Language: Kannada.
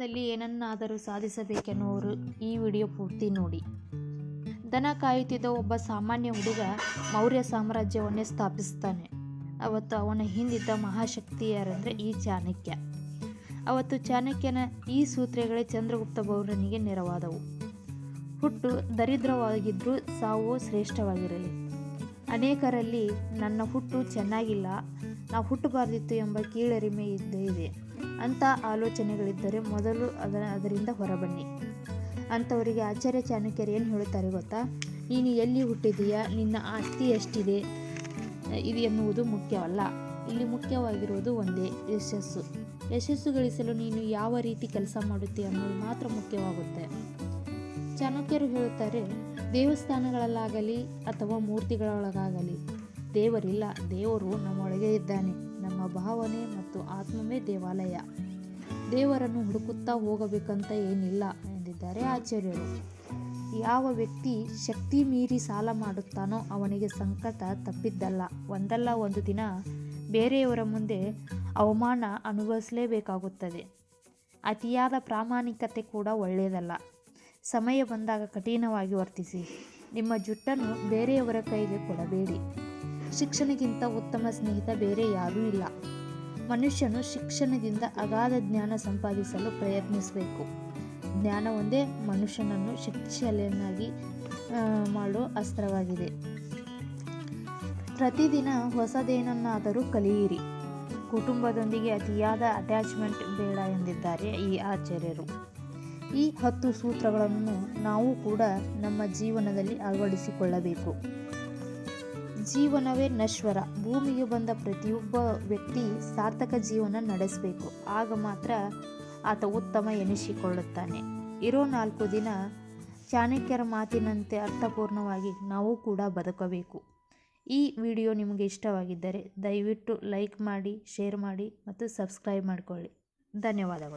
ಜೀವನದಲ್ಲಿ ಏನನ್ನಾದರೂ ಸಾಧಿಸಬೇಕೆನ್ನುವರು ಈ ವಿಡಿಯೋ ಪೂರ್ತಿ ನೋಡಿ. ದನ ಕಾಯುತ್ತಿದ್ದ ಒಬ್ಬ ಸಾಮಾನ್ಯ ಹುಡುಗ ಮೌರ್ಯ ಸಾಮ್ರಾಜ್ಯವನ್ನೇ ಸ್ಥಾಪಿಸ್ತಾನೆ. ಅವತ್ತು ಅವನ ಹಿಂದಿದ್ದ ಮಹಾಶಕ್ತಿ ಯಾರಂದರೆ ಈ ಚಾಣಕ್ಯ. ಅವತ್ತು ಚಾಣಕ್ಯನ ಈ ಸೂತ್ರಗಳೇ ಚಂದ್ರಗುಪ್ತ ಮೌರ್ಯನಿಗೆ ನೆರವಾದವು. ಹುಟ್ಟು ದರಿದ್ರವಾಗಿದ್ದರೂ ಸಾವು ಶ್ರೇಷ್ಠವಾಗಿರಲಿ. ಅನೇಕರಲ್ಲಿ ನನ್ನ ಹುಟ್ಟು ಚೆನ್ನಾಗಿಲ್ಲ ನಾವು ಹುಟ್ಟಬಾರ್ದಿತ್ತು ಎಂಬ ಕೀಳರಿಮೆ ಇದ್ದೇ ಇದೆ. ಅಂಥ ಆಲೋಚನೆಗಳಿದ್ದರೆ ಮೊದಲು ಅದರ ಅದರಿಂದ ಹೊರಬನ್ನಿ. ಅಂಥವರಿಗೆ ಆಚಾರ್ಯ ಚಾಣಕ್ಯರು ಏನು ಹೇಳುತ್ತಾರೆ ಗೊತ್ತಾ? ನೀನು ಎಲ್ಲಿ ಹುಟ್ಟಿದೀಯಾ? ನಿನ್ನ ಆಸ್ತಿ ಎಷ್ಟಿದೆ? ಇದು ಎನ್ನುವುದು ಮುಖ್ಯವಲ್ಲ. ಇಲ್ಲಿ ಮುಖ್ಯವಾಗಿರುವುದು ಒಂದೇ, ಯಶಸ್ಸು. ಯಶಸ್ಸು ಗಳಿಸಲು ನೀನು ಯಾವ ರೀತಿ ಕೆಲಸ ಮಾಡುತ್ತೀಯ ಅನ್ನೋದು ಮಾತ್ರ ಮುಖ್ಯವಾಗುತ್ತೆ. ಚಾಣಕ್ಯರು ಹೇಳುತ್ತಾರೆ, ದೇವಸ್ಥಾನಗಳಲ್ಲಾಗಲಿ ಅಥವಾ ಮೂರ್ತಿಗಳೊಳಗಾಗಲಿ, ದೇವರಿಲ್ಲ, ದೇವರು ನಮ್ಮೊಳಗೆ ಇದ್ದಾನೆ. ನಮ್ಮ ಭಾವನೆ ಮತ್ತು ಆತ್ಮವೇ ದೇವಾಲಯ. ದೇವರನ್ನು ಹುಡುಕುತ್ತಾ ಹೋಗಬೇಕಂತ ಏನಿಲ್ಲ ಎಂದಿದ್ದಾರೆ ಆಚಾರ್ಯರು. ಯಾವ ವ್ಯಕ್ತಿ ಶಕ್ತಿ ಮೀರಿ ಸಾಲ ಮಾಡುತ್ತಾನೋ ಅವನಿಗೆ ಸಂಕಟ ತಪ್ಪಿದ್ದಲ್ಲ. ಒಂದಲ್ಲ ಒಂದು ದಿನ ಬೇರೆಯವರ ಮುಂದೆ ಅವಮಾನ ಅನುಭವಿಸಲೇಬೇಕಾಗುತ್ತದೆ. ಅತಿಯಾದ ಪ್ರಾಮಾಣಿಕತೆ ಕೂಡ ಒಳ್ಳೆಯದಲ್ಲ. ಸಮಯ ಬಂದಾಗ ಕಠಿಣವಾಗಿ ವರ್ತಿಸಿ. ನಿಮ್ಮ ಜುಟ್ಟನ್ನು ಬೇರೆಯವರ ಕೈಗೆ ಕೊಡಬೇಡಿ. ಶಿಕ್ಷಣಕ್ಕಿಂತ ಉತ್ತಮ ಸ್ನೇಹಿತ ಬೇರೆ ಯಾರೂ ಇಲ್ಲ. ಮನುಷ್ಯನು ಶಿಕ್ಷಣದಿಂದ ಅಗಾಧ ಜ್ಞಾನ ಸಂಪಾದಿಸಲು ಪ್ರಯತ್ನಿಸಬೇಕು. ಜ್ಞಾನ ಒಂದೇ ಮನುಷ್ಯನನ್ನು ಶಿಕ್ಷೆಯನ್ನಾಗಿ ಮಾಡೋ ಅಸ್ತ್ರವಾಗಿದೆ. ಪ್ರತಿದಿನ ಹೊಸದೇನನ್ನಾದರೂ ಕಲಿಯಿರಿ. ಕುಟುಂಬದೊಂದಿಗೆ ಅತಿಯಾದ ಅಟ್ಯಾಚ್ಮೆಂಟ್ ಬೇಡ ಎಂದಿದ್ದಾರೆ ಈ ಆಚಾರ್ಯರು. ಈ ಹತ್ತು ಸೂತ್ರಗಳನ್ನು ನಾವು ಕೂಡ ನಮ್ಮ ಜೀವನದಲ್ಲಿ ಅಳವಡಿಸಿಕೊಳ್ಳಬೇಕು. ಜೀವನವೇ ನಶ್ವರ. ಭೂಮಿಗೆ ಬಂದ ಪ್ರತಿಯೊಬ್ಬ ವ್ಯಕ್ತಿ ಸಾರ್ಥಕ ಜೀವನ ನಡೆಸಬೇಕು. ಆಗ ಮಾತ್ರ ಆತ ಉತ್ತಮ ಎನಿಸಿಕೊಳ್ಳುತ್ತಾನೆ. ಇರೋ ನಾಲ್ಕು ದಿನ ಚಾಣಕ್ಯರ ಮಾತಿನಂತೆ ಅರ್ಥಪೂರ್ಣವಾಗಿ ನಾವು ಕೂಡ ಬದುಕಬೇಕು. ಈ ವಿಡಿಯೋ ನಿಮಗೆ ಇಷ್ಟವಾಗಿದ್ದರೆ ದಯವಿಟ್ಟು ಲೈಕ್ ಮಾಡಿ, ಶೇರ್ ಮಾಡಿ ಮತ್ತು ಸಬ್ಸ್ಕ್ರೈಬ್ ಮಾಡಿಕೊಳ್ಳಿ. ಧನ್ಯವಾದಗಳು.